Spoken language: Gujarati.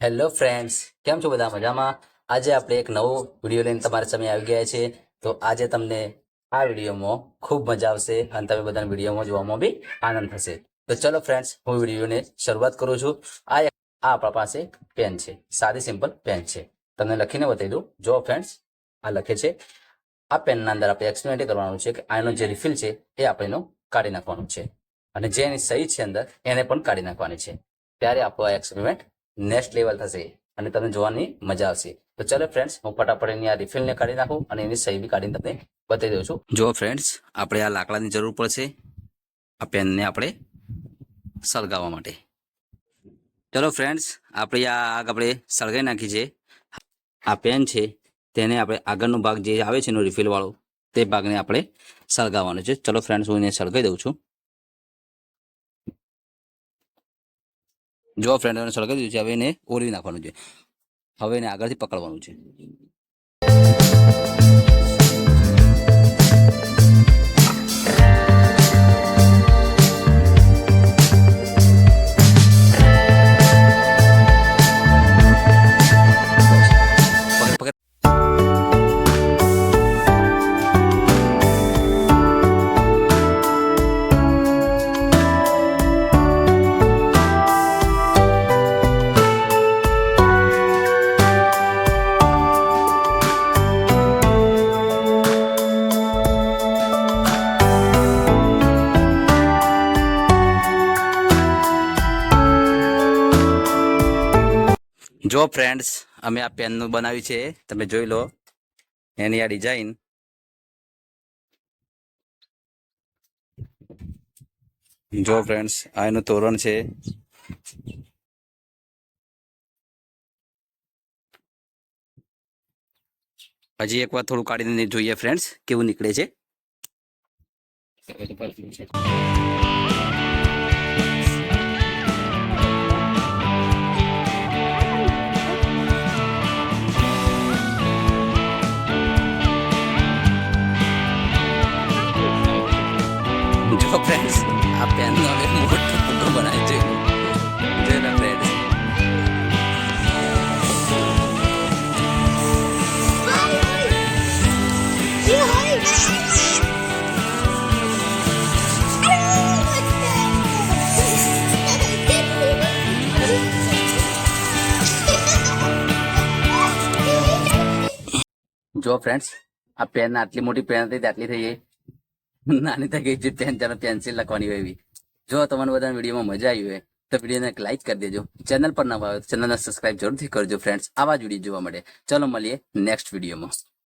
હેલો ફ્રેન્ડ્સ, કેમ છો બધા મજામાં? આજે આપણે એક નવો વીડિયો લઈને તમારા સામે આવી ગયા છે તો આજે તમને આ વિડીયોમાં ખૂબ મજા આવશે અને તમે બધાને વિડીયોમાં જોવામાં બી આનંદ થશે. તો ચલો ફ્રેન્ડ્સ, હું વિડીયોને શરૂઆત કરું છું. આ આ આપણા પાસે પેન છે. સાદી સિમ્પલ પેન છે. તમને લખીને બતાવી દઉં. જો ફ્રેન્ડ્સ, આ લખે છે. આ પેનના અંદર આપણે એક્સપેરિમેન્ટ કરવાનું છે કે આનો જે રિફિલ છે એ આપણે એનો કાઢી નાખવાનું છે. અને જે એની સહી છે અંદર, એને પણ કાઢી નાખવાની છે. ત્યારે આપણો આ એક્સપેરિમેન્ટ નેક્સ્ટ લેવલ થશે અને તમને જોવાની મજા આવશે. તો ચલો ફ્રેન્ડ્સ હું ફટાફટ એની આ રિફિલને કાઢી નાખું અને એની સહી બી કાઢીને તમને બતાવી દઉં છું. જો ફ્રેન્ડ્સ આપણે આ લાકડાની જરૂર પડશે આ પેનને આપણે સળગાવવા માટે. ચલો ફ્રેન્ડ્સ આપણે આ આગ આપણે સળગાવી નાખી છે. આ પેન છે, તેને આપણે આગળનો ભાગ જે આવે છે એનો રિફિલ વાળો, તે ભાગને આપણે સળગાવવાનો છે. ચલો ફ્રેન્ડ્સ હું એને સળગાવી દઉં છું. જો ફ્રેન્ડ સળગાવી દીધું છે, હવે એને ઓરવી નાખવાનું છે. હવે એને આગળથી પકડવાનું છે. જો ફ્રેન્ડ્સ અમે આ પેનનું બનાવ્યું છે, તમે જોઈ લો. એની આ ડિઝાઇન જો ફ્રેન્ડ્સ આ એનું તોરણ છે. હજી એક વાર થોડું કાઢીને જોઈએ ફ્રેન્ડ્સ કેવું નીકળે છે. જો ફ્રેન્ડ્સ આ પેનનો હવે મોટો ફોટો બનાવી છે જોઈ ફ્રેન્ડ્સ જો ફ્રેન્ડ્સ આ પેન આટલી મોટી પેન હતી આટલી થઈ ગઈ. નાની તક જે પેન ચાલો પેન્સિલ લખવાની હોય એવી. જો તમને બધા વિડીયોમાં મજા આવી હોય, તો વિડીયોને એક લાઈક કરી દેજો. ચેનલ પર ના હોય તો ચેનલને સબસ્ક્રાઇબ જરૂરથી કરજો ફ્રેન્ડ્સ આવા જ વીડિયો જોવા મળે ચલો મળીએ નેક્સ્ટ વિડીયોમાં.